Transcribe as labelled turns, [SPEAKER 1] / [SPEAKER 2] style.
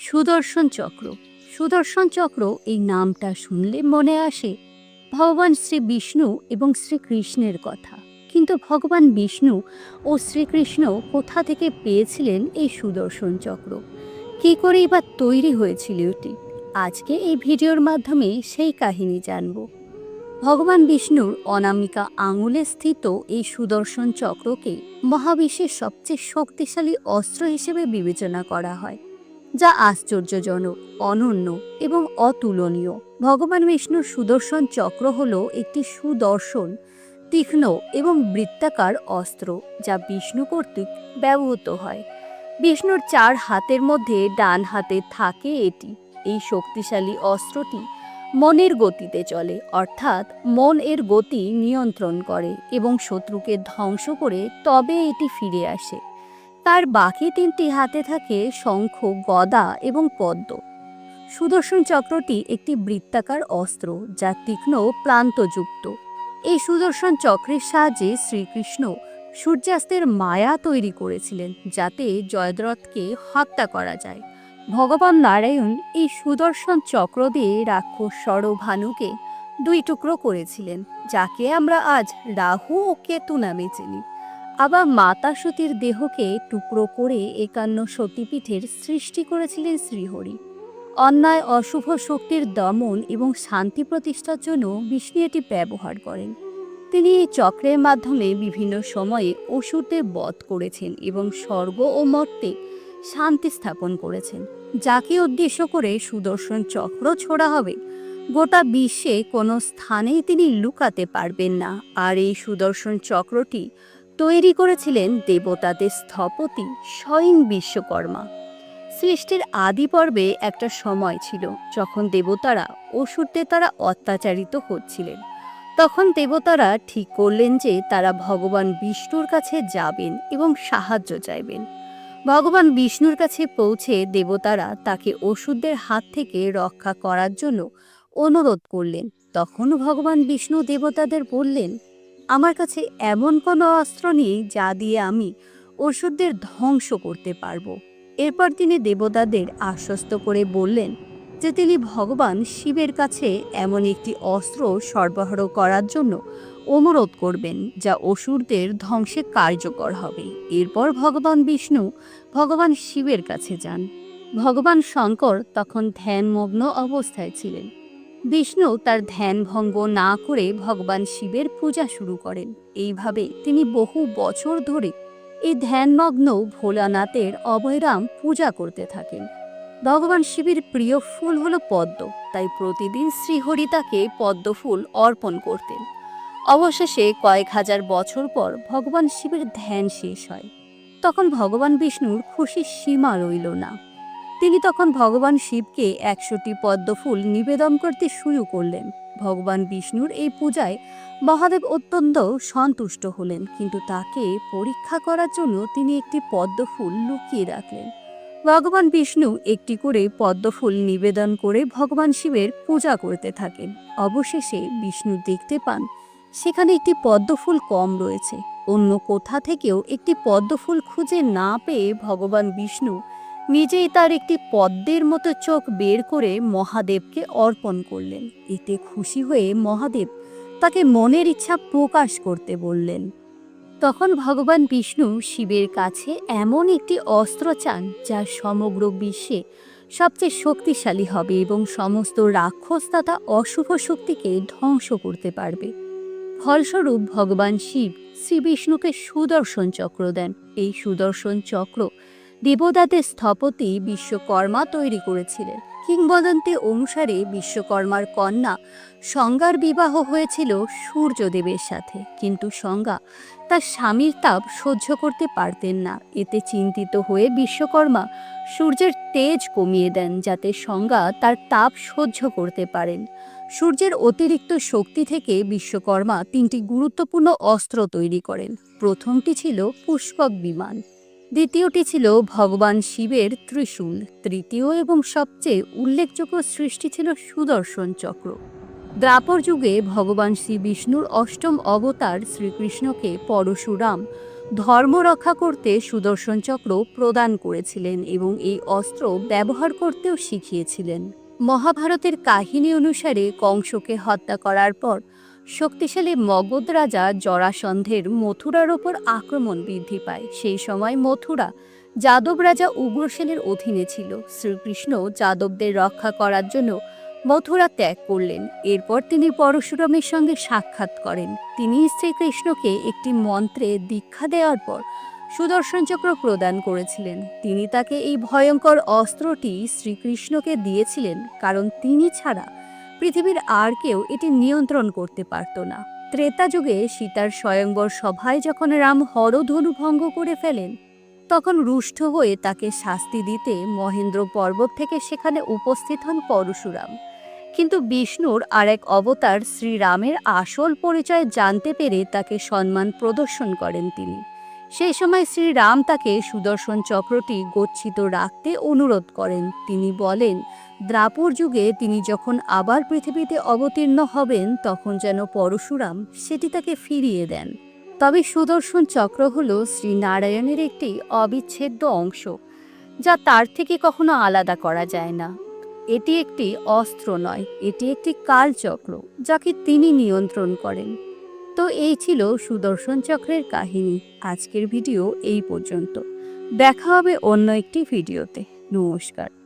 [SPEAKER 1] সুদর্শন চক্র। সুদর্শন চক্র এই নামটা শুনলে মনে আসে ভগবান শ্রী বিষ্ণু এবং শ্রীকৃষ্ণের কথা। কিন্তু ভগবান বিষ্ণু ও শ্রীকৃষ্ণ কোথা থেকে পেয়েছিলেন এই সুদর্শন চক্র? কী করেই বা তৈরি হয়েছিল এটি? আজকে এই ভিডিওর মাধ্যমে সেই কাহিনী জানব। ভগবান বিষ্ণুর অনামিকা আঙুলে স্থিত এই সুদর্শন চক্রকে মহাবিশ্বের সবচেয়ে শক্তিশালী অস্ত্র হিসেবে বিবেচনা করা হয়। যা আশ্চর্যজনক, অনন্য এবং অতুলনীয়। ভগবান বিষ্ণুর সুদর্শন চক্র হল একটি সুদর্শন, তীক্ষ্ণ এবং বৃত্তাকার অস্ত্র, যা বিষ্ণু কর্তৃক ব্যবহৃত হয়। বিষ্ণুর চার হাতের মধ্যে ডান হাতে থাকে এটি। এই শক্তিশালী অস্ত্রটি মনের গতিতে চলে, অর্থাৎ মন এর গতি নিয়ন্ত্রণ করে এবং শত্রুকে ধ্বংস করে তবে এটি ফিরে আসে। তার বাকি তিনটি হাতে থাকে শঙ্খ, গদা এবং পদ্ম। সুদর্শন চক্রটি একটি বৃত্তাকার অস্ত্র যা তীক্ষ্ণ প্রান্তযুক্ত। এই সুদর্শন চক্রের সাহায্যে শ্রীকৃষ্ণ সূর্যাস্তের মায়া তৈরি করেছিলেন যাতে জয়দ্রথকে হত্যা করা যায়। ভগবান নারায়ণ এই সুদর্শন চক্র দিয়ে রাক্ষস সরভানুকে দুই টুকরো করেছিলেন, যাকে আমরা আজ রাহু ও কেতু নামে চিনি। আবার মাতা সতীর দেহকে টুকরো করে একান্ন সতীপীঠের সৃষ্টি করেছিলেন শ্রীহরি। অন্যায় অশুভ শক্তির দমন এবং শান্তি প্রতিষ্ঠার জন্য বিষ্ণু এটি ব্যবহার করেন। তিনি এই চক্রের মাধ্যমে বিভিন্ন সময়ে অসুরদের বধ করেছেন এবং স্বর্গ ও মর্তে শান্তি স্থাপন করেছেন, যাকে উদ্দেশ্য করে সুদর্শন চক্র ছোড়া হবে। গোটা বিশ্বে কোনো স্থানেই তিনি লুকাতে পারবেন না। আর এই সুদর্শন চক্রটি তৈরি করেছিলেন দেবতাদের স্থপতি স্বয়ং বিশ্বকর্মা। সৃষ্টির আদি পর্বে একটা সময় ছিল যখন দেবতারা অসুরদের তারা অত্যাচারিত হচ্ছিলেন। তখন দেবতারা ঠিক করলেন যে তারা ভগবান বিষ্ণুর কাছে যাবেন এবং সাহায্য চাইবেন। ভগবান বিষ্ণুর কাছে পৌঁছে দেবতারা তাকে ওষুধদের হাত থেকে রক্ষা করার জন্য অনুরোধ করলেন। তখন ভগবান বিষ্ণু দেবতাদের বললেন আমার কাছে এমন কোনো অস্ত্র নেই যা দিয়ে আমি ওষুধদের ধ্বংস করতে পারব। এরপর তিনি দেবতাদের আশ্বস্ত করে বললেন যে তিনি ভগবান শিবের কাছে এমন একটি অস্ত্র সরবরাহ করার জন্য অনুরোধ করবেন, যা অসুরদের ধ্বংসে কার্যকর হবে। এরপর ভগবান বিষ্ণু ভগবান শিবের কাছে যান। ভগবান শঙ্কর তখন ধ্যানমগ্ন অবস্থায় ছিলেন। বিষ্ণু তার ধ্যান ভঙ্গ না করে ভগবান শিবের পূজা শুরু করেন। এইভাবে তিনি বহু বছর ধরে এই ধ্যানমগ্ন ভোলানাথের অভয়রাম পূজা করতে থাকেন। ভগবান শিবের প্রিয় ফুল হলো পদ্ম, তাই প্রতিদিন শ্রীহরি তাকে পদ্ম ফুল অর্পণ করতেন। অবশেষে কয়েক হাজার বছর পর ভগবান শিবের ধ্যান শেষ হয়। তখন ভগবান বিষ্ণুর খুশির সীমা রইল না। তিনি তখন ভগবান শিবকে একশোটি পদ্ম ফুল নিবেদন করতে শুরু করলেন। ভগবান বিষ্ণুর এই পূজায় মহাদেব অত্যন্ত সন্তুষ্ট হলেন, কিন্তু তাকে পরীক্ষা করার জন্য তিনি একটি পদ্ম ফুল লুকিয়ে রাখলেন। ভগবান বিষ্ণু একটি করে পদ্ম ফুল নিবেদন করে ভগবান শিবের পূজা করতে থাকেন। অবশেষে বিষ্ণু দেখতে পান, সেখানে একটি পদ্ম ফুল কম রয়েছে। অন্য কোথা থেকেও একটি পদ্ম ফুল খুঁজে না পেয়ে ভগবান বিষ্ণু নিজেই তার একটি পদ্মের মতো চোখ বের করে মহাদেবকে অর্পণ করলেন। এতে খুশি হয়ে মহাদেব তাকে মনের ইচ্ছা প্রকাশ করতে বললেন। তখন ভগবান বিষ্ণু শিবের কাছে এমন একটি অস্ত্র চান, যা সমগ্র বিশ্বে সবচেয়ে শক্তিশালী হবে এবং সমস্ত রাক্ষস তথা অশুভ শক্তিকে ধ্বংস করতে পারবে। ফলস্বরূপ ভগবান শিব শ্রী বিষ্ণুকে সুদর্শন চক্র দেন। এই সুদর্শন চক্র দেবদাদের স্থপতি বিশ্বকর্মা তৈরি করেছিলেন। কিংবদন্তি অনুসারে বিশ্বকর্মার কন্যা সংজ্ঞার বিবাহ হয়েছিল সূর্যদেবের সাথে। কিন্তু সংজ্ঞা তার স্বামীর তাপ সহ্য করতে পারতেন না। এতে চিন্তিত হয়ে বিশ্বকর্মা সূর্যের তেজ কমিয়ে দেন, যাতে সংজ্ঞা তার তাপ সহ্য করতে পারেন। সূর্যের অতিরিক্ত শক্তি থেকে বিশ্বকর্মা তিনটি গুরুত্বপূর্ণ অস্ত্র তৈরি করেন। প্রথমটি ছিল পুষ্পক বিমান। দ্বিতীয়টি ছিল ভগবান শিবের ত্রিশূল। তৃতীয় এবং সবচেয়ে উল্লেখযোগ্য সৃষ্টি ছিল সুদর্শন চক্র। দ্রাপর যুগে ভগবান শ্রী বিষ্ণুর অষ্টম অবতার শ্রীকৃষ্ণকে পরশুরাম ধর্ম রক্ষা করতে সুদর্শন চক্র প্রদান করেছিলেন এবং এই অস্ত্র ব্যবহার করতেও শিখিয়েছিলেন। মহাভারতের কাহিনী অনুসারে কংসকে হত্যা করার পর শক্তিশালী মগধ রাজা জরাসন্ধের মথুরার ওপর আক্রমণ বৃদ্ধি পায়। সেই সময় মথুরা যাদব রাজা উগ্রসেনের অধীনে ছিল। শ্রীকৃষ্ণ যাদবদের রক্ষা করার জন্য মথুরা ত্যাগ করলেন। এরপর তিনি পরশুরামের সঙ্গে সাক্ষাৎ করেন। তিনি শ্রীকৃষ্ণকে একটি মন্ত্রে দীক্ষা দেওয়ার পর সুদর্শন চক্র প্রদান করেছিলেন। তিনি তাকে এই ভয়ঙ্কর অস্ত্রটি শ্রীকৃষ্ণকে দিয়েছিলেন, কারণ তিনি ছাড়া পৃথিবীর আর কেউ এটি নিয়ন্ত্রণ করতে পারত না। ত্রেতা যুগে সীতার স্বয়ংবর সভায় যখন রাম হরধনু ভঙ্গ করে ফেলেন, তখন রুষ্ট হয়ে তাকে শাস্তি দিতে মহেন্দ্র পর্বত থেকে সেখানে উপস্থিত হন পরশুরাম। কিন্তু বিষ্ণুর আর এক অবতার শ্রীরামের আসল পরিচয় জানতে পেরে তাকে সম্মান প্রদর্শন করেন তিনি। সেই সময় শ্রীরাম তাকে সুদর্শন চক্রটি গচ্ছিত রাখতে অনুরোধ করেন। তিনি বলেন দ্রাপর যুগে তিনি যখন আবার পৃথিবীতে অবতীর্ণ হবেন, তখন যেন পরশুরাম সেটি তাকে ফিরিয়ে দেন। তবে সুদর্শন চক্র হল শ্রীনারায়ণের একটি অবিচ্ছেদ্য অংশ, যা তার থেকে কখনো আলাদা করা যায় না। এটি একটি অস্ত্র নয়, এটি একটি কালচক্র, যাকে তিনি নিয়ন্ত্রণ করেন। তো এই ছিল সুদর্শন চক্রের কাহিনী। আজকের ভিডিও এই পর্যন্ত। দেখা হবে অন্য একটি ভিডিওতে। নমস্কার।